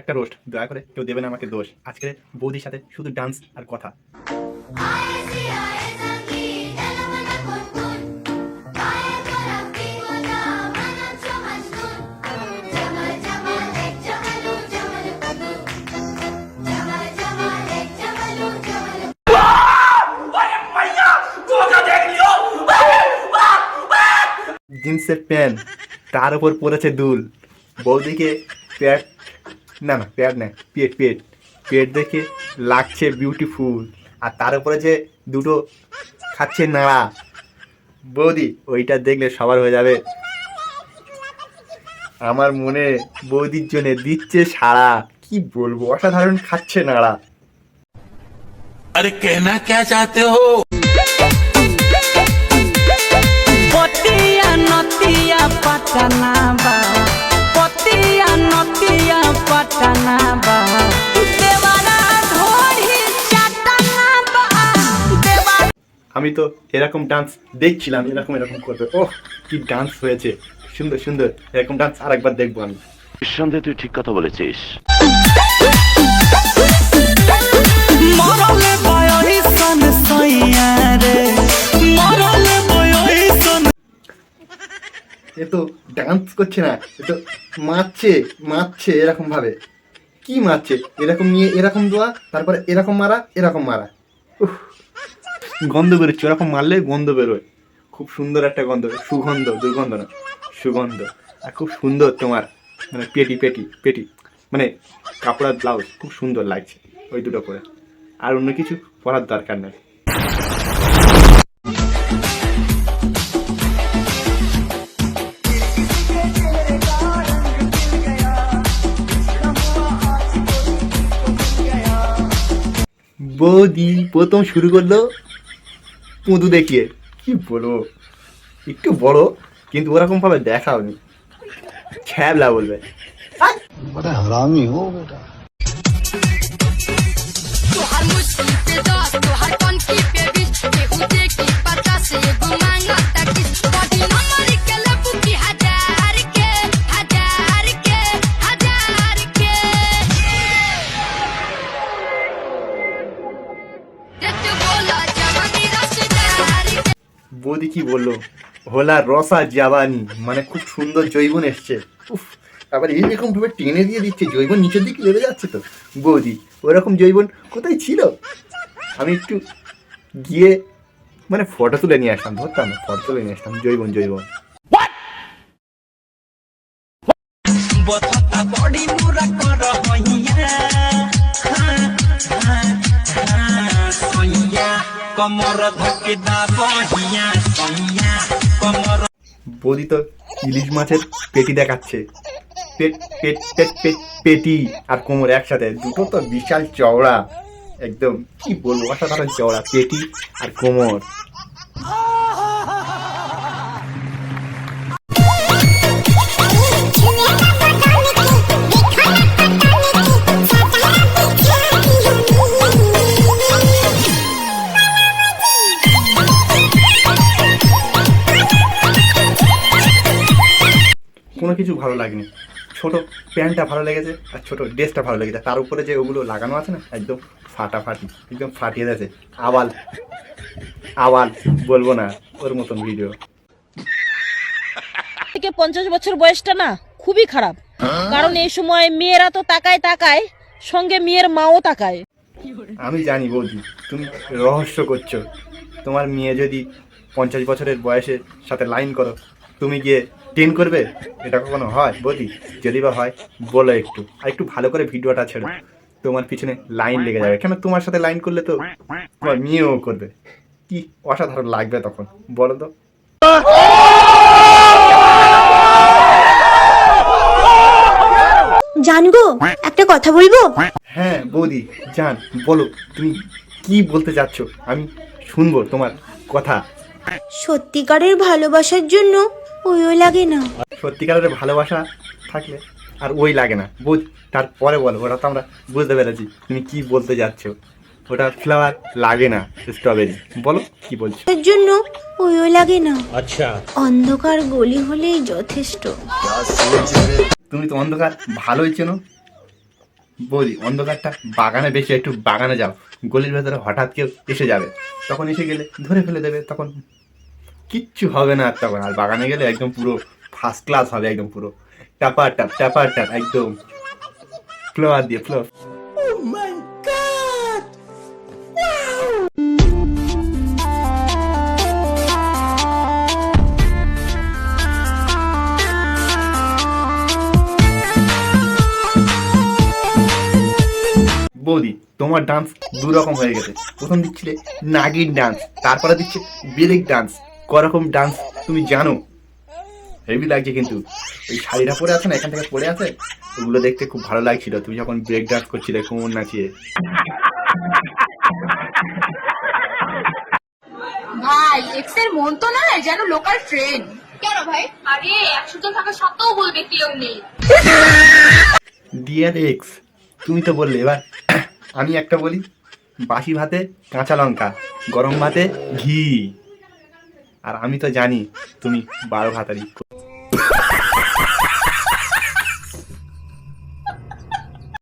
একটা রোস্ট দয়া করে কেউ দেবে না আমাকে দোষ। আজকে বৌদির সাথে শুধু ডান্স আর কথা। জিন্সের প্যান্ট, তার উপর পড়েছে দুল। বৌদিকে প্যাট না না প্যাড না পেট পেট। পেট দেখে লাগছে বিউটিফুল আর তার উপরে যে দুটো খাচ্ছে নাড়া। বৌদি ওইটা দেখলে সবার হয়ে যাবে। আমার মনে বৌদির জন্য দিচ্ছে সারা কি বলব অসাধারণ খাচ্ছে নাড়া। আরে কেনা কে চাতে হো? পটিয়া আমি তো এরকম ডান্স দেখছিলাম এরকম এরকম করবে। ওহ কি ডান্স হয়েছে। সুন্দর সুন্দর। এরকম ডান্স আরেকবার দেখব আমি। নিঃসন্দেহে তুই ঠিক কথা বলেছিস। এ তো ডান্স করছে না এ তো মারছে মারছে এরকম ভাবে। কি মারছে? এরকম নিয়ে এরকম দেওয়া তারপরে এরকম মারা এরকম মারা। উফ, গন্ধ বেরোচ্ছে, ওরকম মারলে গন্ধ বেরোয়। খুব সুন্দর একটা গন্ধ, সুগন্ধ, দুর্গন্ধ না, সুগন্ধ। আর খুব সুন্দর তোমার মানে পেটি পেটি পেটি মানে কাপড়ার ব্লাউজ, খুব সুন্দর লাগছে ওই দুটো পরে। আর অন্য কিছু পরার দরকার নেই। বৌদি, প্রথম শুরু করল। পুঁদু দেখিয়ে। কি বলব? একটু বড় কিন্তু ওরকম ভাবে দেখাওনি। খেলা বলবে। হারামি হো বেটা। বৌদি কি বলল? হোলা রসা জাবানি মানে খুব সুন্দর জৈবন এসছে। উফ এইরকম ভাবে টেনে দিয়ে দিচ্ছে। জৈবন নিচের দিকে লেগে যাচ্ছে তো। বৌদি, ওরকম জৈবন কোথায় ছিল? আমি একটু গিয়ে মানে ফটো তুলে নিয়ে আসলাম। ধরতাম ফটো তুলে নিয়ে আসলাম। জৈবন জৈবন। বডি মুরা কর হইয়া। বৌদি তো ইলিশ মাছের পেটি দেখাচ্ছে। পেট পেট পেট পেট পেটি আর কোমর একসাথে, দুটো তো বিশাল চওড়া। একদম, কি বলব? অসাধারণ চওড়া পেটি আর কোমর। ভালো লাগেনি। ছোট প্যান্টটা ভালো লেগেছে আর ছোট ড্রেসটা ভালো লেগেছে। তার উপরে যে ওগুলো লাগানো আছে না একদম ফাটাফাটি একদম ফাটিয়ে দিয়েছে। আবাল আবাল বলব না ওর মতন ভিডিও থেকে পঞ্চাশ বছর বয়সটা না খুবই খারাপ। কারণ এই সময় মেয়েরা তো তাকায় তাকায় সঙ্গে মেয়ের মাও তাকায়। আমি জানি বৌদি তুমি রহস্য করছ। তোমার মেয়ে যদি পঞ্চাশ বছরের বয়সের সাথে লাইন করো তুমি গিয়ে টেন করবে? এটা কখনো হয়? বৌদি যদি বা হয় বলো একটু। আর একটু ভালো করে ভিডিওটা ছেড়ো। তোমার পিছনে লাইন লেগে যাবে। কেন তোমার সাথে লাইন করলে তো তোমার মেয়েও করবে। কি অসাধারণ লাগবে তখন বলো তো। জানগো একটা কথা বলব? হ্যাঁ বৌদি জান বলো তুমি কি বলতে চাচ্ছ আমি শুনব তোমার কথা। সত্যিকারের ভালোবাসার জন্য ওইও লাগে না। সত্যিকারের ভালোবাসা থাকলে আর ওই লাগে না। বুঝ তারপরে বলো ওটা তো আমরা বুঝতে পেরেছি। তুমি কি বলতে যাচ্ছ? ওটা ফ্লাওয়ার লাগে না স্ট্রবেরি বলো কি বলছো? এর জন্য ওইও লাগে না। আচ্ছা। অন্ধকার গলি হলেই যথেষ্ট। তুমি তো অন্ধকার ভালোই চেনো। বৌদি অন্ধকারটা বাগানে বেশি একটু বাগানে যাও। গলির ভেতরে হঠাৎ কেউ এসে যাবে। তখন এসে গেলে ধরে ফেলে দেবে তখন কিচ্ছু হবে না আর তখন আর বাগানে গেলে একদম পুরো ফার্স্ট ক্লাস হবে একদম পুরো। টাপার টাপ টাপার টাপ একদম। ফ্লোয়ার দিয়ে ফ্লো বৌদি তোমার ডান্স দু রকম হয়ে গেছে। প্রথম দিচ্ছিলে নাগিন ডান্স তারপরে দিচ্ছে ব্রেক ডান্স করকম ডান্স তুমি জানো? হেভি লাগছে কিন্তু। ওই শাড়িটা পরে আছে না এখান থেকে পরে আছে? ওগুলো দেখতে খুব ভালো লাগছিল। তুমি যখন ব্রেক ডান্স করছিলে কোমর নাচিয়ে। ভাই এক্সের মন তো না যেন লোকাল ট্রেন কেন ভাই? আরে একশো জন থাকা সত্ত্বেও বলবে কেউ নেই। ডিয়ার এক্স তুমি তো বললে এবার আমি একটা বলি। বাসি ভাতে কাঁচা লঙ্কা গরম ভাতে ঘি। আর আমি তো জানি তুমি বারো ভাতারি।